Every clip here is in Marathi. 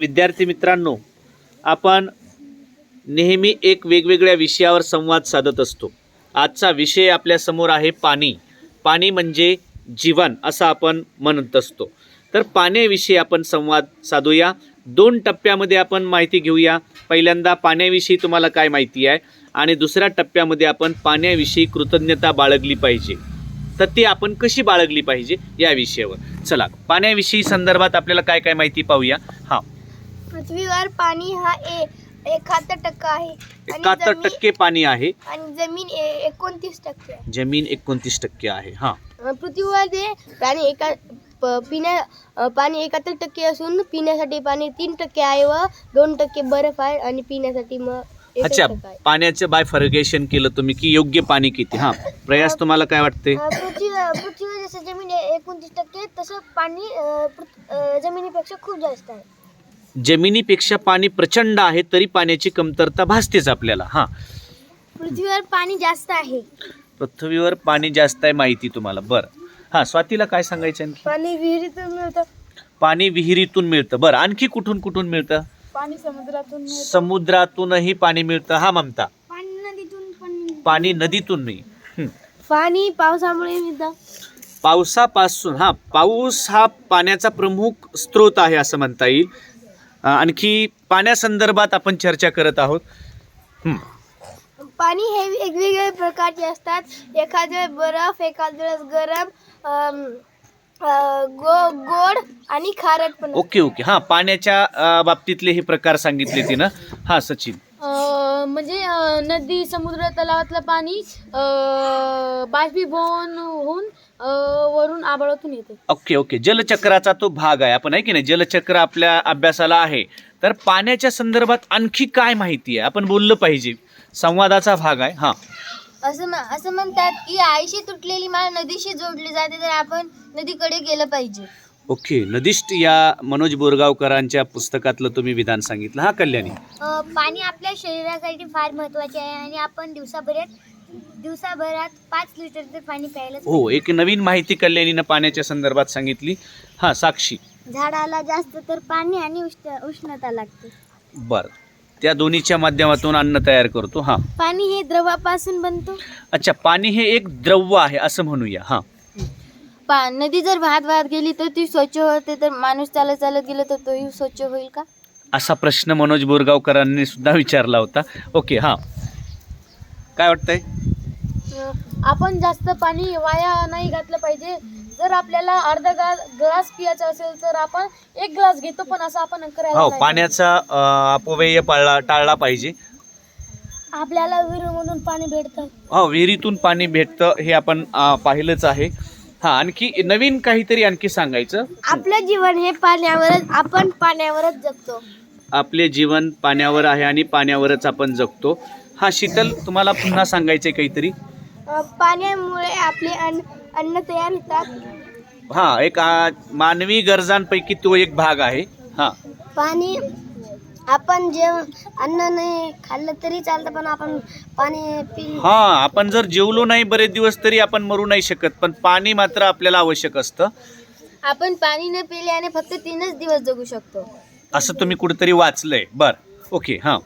विद्यार्थी मित्रांनो आपण नेहमी एक वेगवेगळ्या विषयावर संवाद साधत असतो. आजचा विषय आपल्यासमोर आहे पाणी. पाणी म्हणजे जीवन असं आपण म्हणत असतो. तर पाण्याविषयी आपण संवाद साधूया. दोन टप्प्यामध्ये आपण माहिती घेऊया. पहिल्यांदा पाण्याविषयी तुम्हाला काय माहिती आहे? आणि दुसऱ्या टप्प्यामध्ये आपण पाण्याविषयी कृतज्ञता बाळगली पाहिजे. तर ती आपण कशी बाळगली पाहिजे? या विषयावर. चला पाण्याविषयी संदर्भात आपल्याला काय काय माहिती पाहूया? हां. पृथ्वीवर पाणी हा ए एकाहत्तर टक्का आहे. आणि एकाहत्तर जमीन- टक्के पाणी आहे. आणि जमीन ए- एकोणतीस टक्के आहे. जमीन एकोणतीस टक्के आहे हां. अं, पृथ्वीमध्ये पाणी एका प- पिण्या अं, पाणी एकाहत्तर टक्के असून पिण्यासाठी पाणी तीन टक्के आहे व दोन टक्के बर्फ आहे आणि पिण्यासाठी मग एकच अच्छा टक्का आहे. पाण्याचं बायफर्गेशन केलं तुम्ही की योग्य पाणी किती हां. प्रयास तुम्हाला काय वाटते? अं, पृथ्वी पृथ्वीवर जसं जमीन ए- एकोणतीस टक्के तसं पाणी अं, पृथ- अं, जमिनीपेक्षा खूप जास्त आहे. जमिनीपेक्षा पाणी प्रचंड आहे तरी पाण्याची कमतरता भासतेच आपल्याला. हां. पृथ्वीवर पाणी जास्त आहे. पृथ्वीवर पाणी जास्त आहे माहिती तुम्हाला. बरं. हां स्वातीला काय सांगायचं आणखी? पाणी विहिरीतून मिळतं. पाणी विहिरीतून मिळतं. बरं आणखी कुठून कुठून मिळतं? पाणी समुद्रातून समुद्रातूनही पाणी मिळतं. हा ममता. पाणी नदीतून पण पाणी नदीतून नाही. हं. पाणी पावसामुळे मिळतं. पावसापासून हा पाऊस हा पाण्याचा प्रमुख स्रोत आहे असं म्हणता येईल. आणखी पाण्यासंदर्भात आपण चर्चा करत आहोत. पाणी हे वेगवेगळे प्रकारचे असतात. एखाद्या वेळेस बर्फ एखाद्या वेळेस गरम गो गोड आणि खारट पण ओके ओके. हां पाण्याच्या बाबतीतले हे प्रकार सांगितले तिनं. हां सचिन. म्हणजे नदी समुद्र तलावातलं पाणी अ, बाष्पीभवन होऊन आभाळातून येते. Okay okay. जलचक्राचा तो भाग आहे. आपण आहे की नाही? जलचक्र आपल्या अभ्यासाला आहे. तर पाण्याच्या संदर्भात आणखी काय माहिती आहे? आपण बोललं पाहिजे. संवादाचा भाग आहे. हां. असं म- असं म्हणतात की आईशी तुटलेली माळ नदीशी जोडली जाते तर आपण नदीकडे गेलं पाहिजे. ओके. नदिष्ट या मनोज बोरगावकरांच्या पुस्तकातलं तुम्ही विधान सांगितलं. हा कल्याणी. पाणी आपल्या शरीरासाठी फार महत्त्वाचे आहे आणि आपण दिवसाभरात दिवसाभरात पाच लिटरचे पाणी प्यायला हो एक नवीन माहिती कल्याणीनं पाण्याच्या संदर्भात सांगितली. हां साक्षी. झाडाला जास्त तर पाणी आणि उष्ण उष्णता लागते. बरं. त्या दोन्हीच्या माध्यमातून अन्न तयार करतो हां. पाणी हे द्रवापासून बनतो? अच्छा पाणी हे एक द्रव्य आहे असं म्हणूया हां. पा नदी जर वाहत वाहत गेली तर ती स्वच्छ होते तर माणूस चालत चालत गेलं तर तोही स्वच्छ होईल का? असा प्रश्न मनोज बोरगावकरांनी सुद्धा विचारला होता. ओके हां. काय वाटतंय? अ, आपण जास्त पाणी वाया नाही घातलं पाहिजे. जर आपल्याला अर्धा ग्लास ग्लास पियाचा असेल तर आपण एक ग्लास घेतो पण असं आपण करायला हो नाही पाण्याचा अं, अपव्यय पाळला टाळला पाहिजे. आपल्याला विहिरीमधून पाणी भेटतं. हो विहिरीतून पाणी भेटतं हे आपण अं, पाहिलंच आहे. हां आणखी नवीन काहीतरी आणखी सांगायचं? आपलं जीवन हे पाण्यावरच आपण पाण्यावरच जगतो. आपले जीवन पाण्यावर आहे आणि पाण्यावरच आपण जगतो. हा शीतल तुम्हाला पुन्हा सांगायचं आहे काहीतरी पाण्यामुळे आपले अन्न अन्न तयार होतात. हा एक आ, मानवी गरजांपैकी तो एक भाग आहे. हा. पाणी आपण जेव अन्न नाही खाल्लं तरी चालतं पण आपण पाणी पि हा आपण जर जेवलो नाही बरेच दिवस तरी आपण मरू नाही शकत पण पाणी मात्र आपल्याला आवश्यक असतं. आपण पाणी न पिल्याने फक्त तीनच दिवस जगू शकतो. असं तुम्ही कुठेतरी वाचलंय. बर ओके हा.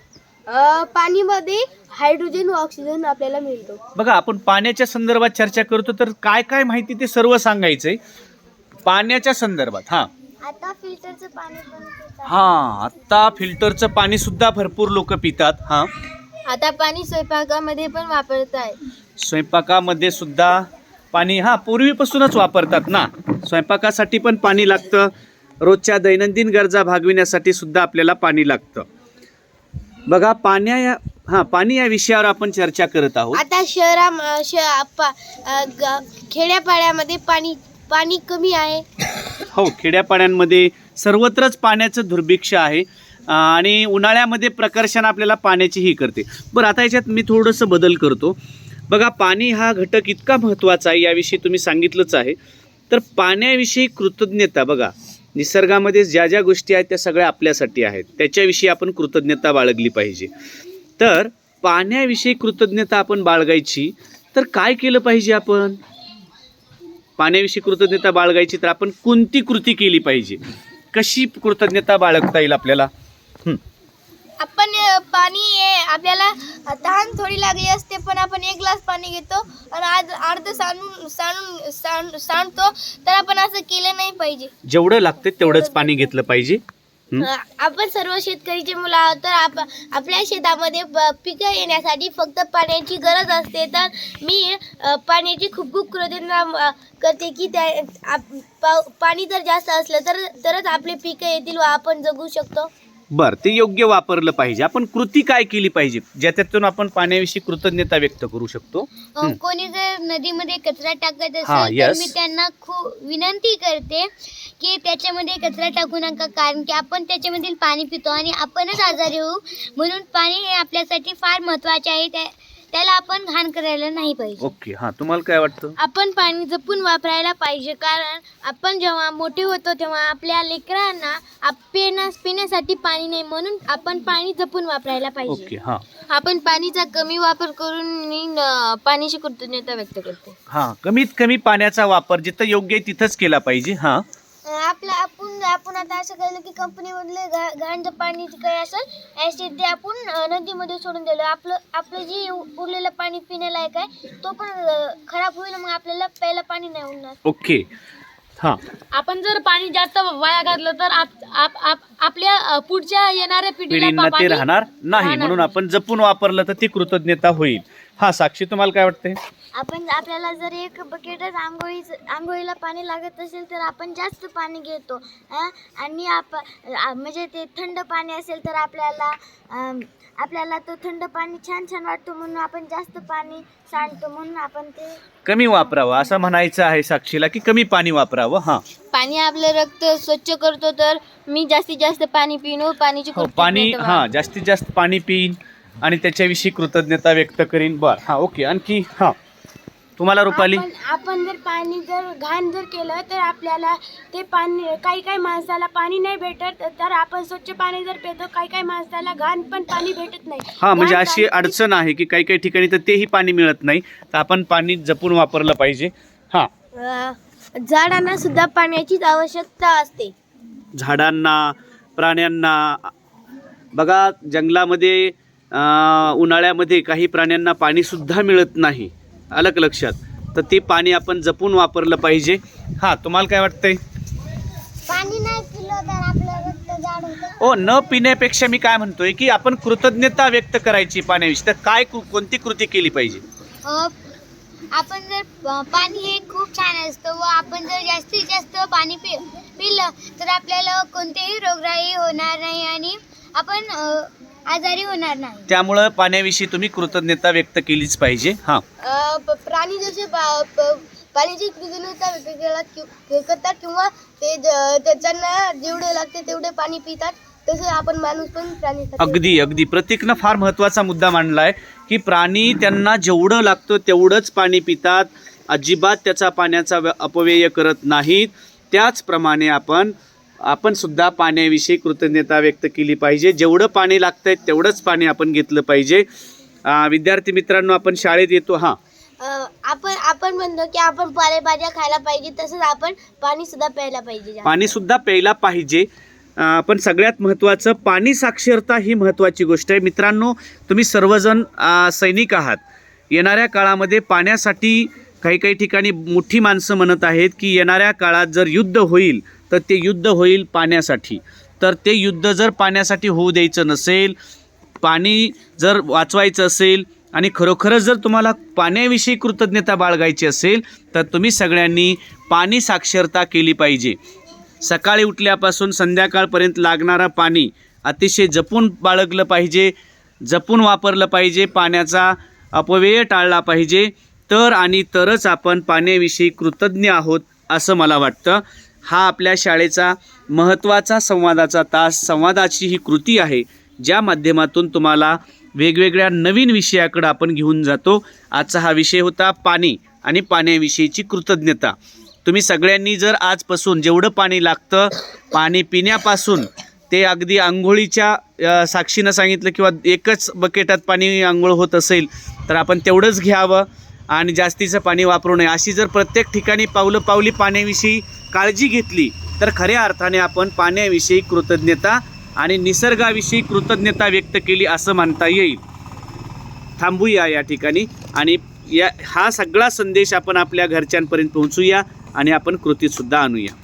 पाणीमध्ये हायड्रोजन व ऑक्सिजन आपल्याला मिळतो. बघा आपण पाण्याच्या संदर्भात चर्चा करतो तर काय काय माहिती ते सर्व सांगायचंय. पाण्याच्या संदर्भात हा. आता फिल्टरचं पाणी पण पितात. हा आता फिल्टरचं पाणी सुद्धा भरपूर लोक पितात हा. आता पाणी स्वयंपाकामध्ये पण वापरत आहे स्वयंपाकामध्ये सुद्धा पाणी हा पूर्वीपासूनच वापरतात ना. स्वयंपाकासाठी पण पाणी लागतं. रोजच्या दैनंदिन गरजा भागविण्यासाठी सुद्धा आपल्याला पाणी लागतं. बघा पाण्या या हां पाणी या विषयावर आपण चर्चा करत आहोत. आता शहरा म- श पा- अ, ग- खेड्यापाड्यामध्ये पाणी पाणी कमी आहे. हो खेड्यापाड्यांमध्ये सर्वत्रच पाण्याचं दुर्भिक्ष आहे अं, आणि उन्हाळ्यामध्ये प्रकर्षण आपल्याला पाण्याची ही करते. बरं आता याच्यात मी थोडंसं बदल करतो. बघा पाणी हा घटक इतका महत्त्वाचा आहे याविषयी तुम्ही सांगितलंच आहे. तर पाण्याविषयी कृतज्ञता बघा. निसर्गामध्ये ज्या ज्या गोष्टी आहेत त्या सगळ्या आपल्यासाठी आहेत. त्याच्याविषयी आपण कृतज्ञता बाळगली पाहिजे. तर पाण्याविषयी कृतज्ञता आपण बाळगायची तर काय केलं पाहिजे आपण? पाण्याविषयी कृतज्ञता बाळगायची तर आपण कोणती कृती केली पाहिजे? कशी कृतज्ञता बाळगता येईल आपल्याला? आपण पाणी आपल्याला तहान थोडी लागली असते पण आपण एक ग्लास पाणी घेतो आणि आज अर्ध सांडून सांडून सांड सांडतो तर आपण असं केलं नाही पाहिजे. जेवढं लागतं तेवढंच पाणी घेतलं पाहिजे. हं. अ, आपण सर्व शेतकरीचे मुलं आहोत तर आप आपल्या शेतामध्ये प- पिकं येण्यासाठी फक्त पाण्याची गरज असते. तर मी अ, पाण्याची खूप खूप कृतज्ञता अ, करते की त्या आप- पाव- पाणी जर जास्त असलं तर तरच आपले पिकं येतील व आपण जगू शकतो. बरं ते योग्य वापरलं पाहिजे. आपण कृती काय केली पाहिजे? ज्याच्यातून आपण पाण्याविषयी कृतज्ञता व्यक्त करू शकतो. कोणी जर नदीमध्ये कचरा टाकत हा, असेल तर yes. मी त्यांना खूप विनंती करते की त्याच्यामध्ये कचरा टाकू नका. कारण की आपण त्याच्यामधील पाणी पितो आणि आपणच आजारी होऊ. म्हणून पाणी हे आपल्यासाठी फार महत्त्वाचे आहे. त्या त्याला आपण घाण करायला नाही पाहिजे. ओके हां तुम्हाला काय वाटतं? आपण पाणी जपून वापरायला पाहिजे कारण आपण जेव्हा मोठे होतो तेव्हा आपल्या लेकरांना आप- पिण्या पिण्यासाठी पाणी नाही म्हणून आपण पाणी जपून वापरायला पाहिजे. ओके हां. आपण पाणीचा कमी वापर करून मी पाण्याची कृतज्ञता व्यक्त करते. हां कमीत कमी पाण्याचा वापर जिथं योग्य आहे तिथंच केला पाहिजे हां. आपलं आपण आपण आता असं केलं की कंपनीमधले घा घाणचं पाणी जे काही असेल ॲसिड ते आपण नदीमध्ये सोडून दिलं. आपलं आपलं जे उरलेलं पाणी पिण्यालायक आहे तो पण खराब होईल मग आपल्याला प्यायला पाणी नाही उरणार. ओके. हां. आपण जर पाणी जास्त वाया घातलं तर आप- आप- आप- आपल्या पुढच्या येणाऱ्या पिढीला पिढींना ते पाणी राहणार नाही. म्हणून. आपण जपून वापरलं तर ती कृतज्ञता होईल. हा साक्षी तुम्हाला काय वाटतंय? आपण आपल्याला जर एक बकेटच आंघोळी आंघोळीला पाणी लागत असेल तर आपण जास्त पाणी घेतो अं? आणि आप आ- म्हणजे ते थंड पाणी असेल तर आपल्याला अं, आपल्याला तो थंड पाणी छान छान वाटतो म्हणून आपण जास्त पाणी सांडतो म्हणून आपण ते कमी वापरावं असं म्हणायचं आहे साक्षीला की कमी पाणी वापरावं हां. पाणी आपलं रक्त स्वच्छ करतो तर मी जास्तीत जास्त पाणी पिणं पाण्याची हो पाणी हां जास्तीत जास्त पाणी पिईन आणि त्याच्याविषयी कृतज्ञता व्यक्त करीन. बर हां ओके. आणखी हां. तुम्हाला रुपाली? आपण आपण जर पाणी जर घाण जर केलं तर आपल्याला ते पाणी काही काही माणसाला पाणी नाही भेटत. तर आपण स्वच्छ पाणी जर पितो काही काही माणसाला घाण पण पाणी भेटत नाही. हां म्हणजे घाण अशी पाणी- अडचण आहे की काही काही ठिकाणी तर तेही पाणी मिळत नाही. तर आपण पाणी जपून वापरलं पाहिजे. हां. अं, झाडांना सुद्धा पाण्याचीच आवश्यकता असते. झाडांना प्राण्यांना बघा जंगलामध्ये उन्हाळ्यामध्ये काही प्राण्यांना पाणीसुद्धा मिळत नाही. का लक्षात. तर ते पाणी आपण जपून वापरलं पाहिजे. हां तुम्हाला काय वाटतंय? ओ न पिण्यापेक्षा मी काय म्हणतोय की आपण कृतज्ञता व्यक्त करायची पाण्याविषयी. तर काय कोणती कृती केली पाहिजे? आपण जर पाणी हे खूप छान असतं व आपण जर जास्तीत जास्त पाणी पि पिलं तर आपल्याला कोणतेही रोगराई होणार नाही आणि आपण आजारी होणार नाही. त्यामुळं पाण्याविषयी तुम्ही कृतज्ञता व्यक्त केलीच पाहिजे. हां. अ, प- प्राणी जसे पा- प- पाण्याची कृतज्ञता व्यक्त केला कि- करतात किंवा ते ज- ते जेवढे लागते तेवढे पाणी पितात. तसं आपण माणूस पण प्राणी अगदी अगदी. प्रतीकनं फार महत्त्वाचा मुद्दा मांडलाय की प्राणी त्यांना जेवढं लागतं तेवढंच पाणी पितात. अजिबात त्याचा पाण्याचा व्य- अपव्यय करत नाहीत. त्याचप्रमाणे आपण आपण सुद्धा पाण्याविषयी कृतज्ञता व्यक्त केली पाहिजे. जेवढं पाणी लागतंय तेवढंच पाणी आपण घेतलं पाहिजे. विद्यार्थी मित्रांनो आपण शाळेत येतो. हां. आपण आपण म्हणतो की आपण पालेभाज्या खायला पाहिजे तसंच आपण पाणी सुद्धा प्यायला पाहिजे. पाणी सुद्धा प्यायला पाहिजे. पण सगळ्यात महत्त्वाचं पाणी साक्षरता ही महत्त्वाची गोष्ट आहे. मित्रांनो तुम्ही सर्वजण सैनिक आहात. येणाऱ्या काळामध्ये पाण्यासाठी काही काही ठिकाणी मोठी माणसं म्हणत आहेत की येणाऱ्या काळात जर युद्ध होईल तर ते युद्ध होईल पाण्यासाठी. तर ते युद्ध जर पाण्यासाठी होऊ द्यायचं नसेल पाणी जर वाचवायचं असेल आणि खरोखरच जर तुम्हाला पाण्याविषयी कृतज्ञता बाळगायची असेल तर तुम्ही सगळ्यांनी पाणी साक्षरता केली पाहिजे. सकाळी उठल्यापासून संध्याकाळपर्यंत लागणारं पाणी अतिशय जपून बाळगलं पाहिजे जपून वापरलं पाहिजे पाण्याचा अपव्यय टाळला पाहिजे. तर आणि तरच आपण पाण्याविषयी कृतज्ञ आहोत असं मला वाटतं. हा आपल्या शाळेचा महत्त्वाचा संवादाचा तास संवादाची ही कृती आहे ज्या माध्यमातून तुम्हाला वेगवेगळ्या नवीन विषयाकडं आपण घेऊन जातो. आजचा हा विषय होता पाणी आणि पाण्याविषयीची कृतज्ञता. तुम्ही सगळ्यांनी जर आजपासून जेवढं पाणी लागतं पाणी पिण्यापासून ते अगदी आंघोळीच्या साक्षीनं सांगितलं किंवा एकच बकेटात पाणी आंघोळ होत असेल तर आपण तेवढंच घ्यावं. आणि जास्तीचं पाणी वापरू नये. अशी जर प्रत्येक ठिकाणी पावलं पावली पाण्याविषयी काळजी घेतली तर खऱ्या अर्थाने आपण पाण्याविषयी कृतज्ञता आणि निसर्गाविषयी कृतज्ञता व्यक्त केली असं म्हणता येईल. थांबूया या ठिकाणी आणि या हा सगळा संदेश आपण आपल्या घरच्यांपर्यंत पोहोचूया आणि आपण कृतीसुद्धा आणूया.